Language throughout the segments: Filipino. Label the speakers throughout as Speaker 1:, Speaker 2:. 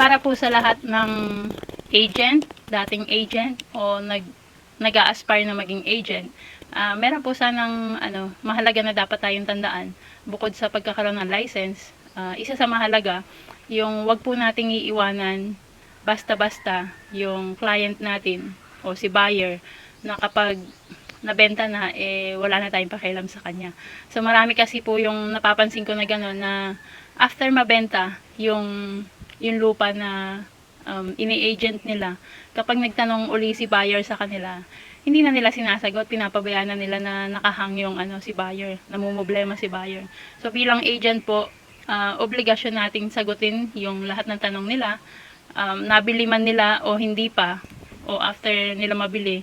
Speaker 1: para po sa lahat ng agent, dating agent o nag nag-a-aspire na maging agent, ah, meron po sanang ano, mahalaga na dapat tayong tandaan bukod sa pagkakaroon ng license. ah, isa sa mahalaga, yung wag po nating iiwanan basta-basta yung client natin o si buyer na kapag nabenta na, eh, wala na tayong pakialam sa kanya. So, marami kasi po yung napapansin ko na gano'n na after mabenta, yung, yung lupa na um, ini-agent nila, kapag nagtanong uli si buyer sa kanila, hindi na nila sinasagot, pinapabayaan na nila na nakahang yung ano, si buyer, namumblema si buyer. So, bilang agent po, ah, obligasyon nating sagutin yung lahat ng tanong nila, um, nabili man nila o hindi pa, o after nila mabili,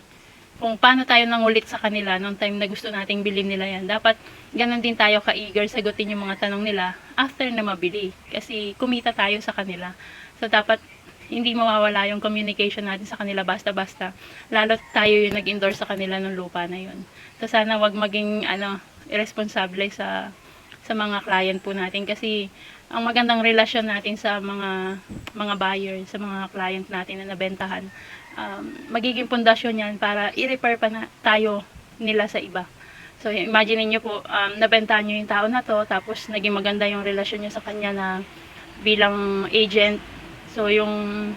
Speaker 1: kung paano tayo nangulit sa kanila nung time na gusto nating bilhin nila yan. Dapat ganun din tayo ka-eager sagutin yung mga tanong nila after na mabili. Kasi kumita tayo sa kanila. So dapat hindi mawawala yung communication natin sa kanila basta-basta. Lalo tayo yung nag-endorse sa kanila ng lupa na yun. So sana wag maging ano, irresponsable sa sa mga client po natin kasi ang magandang relasyon natin sa mga mga buyer, sa mga client natin na nabentahan, um, magiging pundasyon yan para i-repair pa na tayo nila sa iba. So, imagine niyo po, um, nabentahan niyo yung tao na to, tapos naging maganda yung relasyon niyo sa kanya na bilang agent. So, yung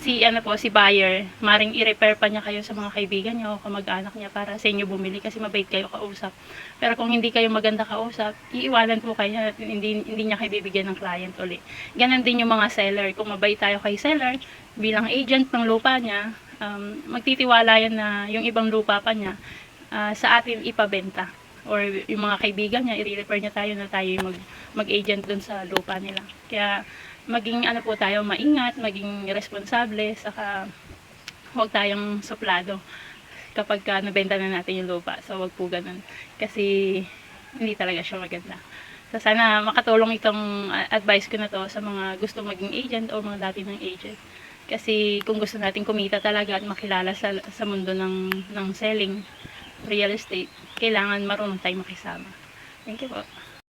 Speaker 1: si ano po si buyer, maring i-repair pa niya kayo sa mga kaibigan niyo o kamag-anak niya para sa inyo bumili kasi mabait kayo kausap. Pero kung hindi kayo maganda kausap, iiwanan po kayo hindi hindi niya kayo bibigyan ng client uli. Ganon din yung mga seller. Kung mabait tayo kay seller, bilang agent ng lupa niya, um, magtitiwala yan na yung ibang lupa pa niya ah, sa atin ipabenta or yung mga kaibigan niya, i-refer niya tayo na tayo yung mag, mag-agent dun sa lupa nila. Kaya maging ano po tayo, maingat, maging responsable, saka huwag tayong suplado kapag ka nabenta na natin yung lupa. So, wag po ganun. Kasi hindi talaga siya maganda. So, sana makatulong itong advice ko na to sa mga gusto maging agent o mga dati ng agent. Kasi kung gusto natin kumita talaga at makilala sa, sa mundo ng, ng selling real estate, kailangan marunong tayong makisama. Thank you po.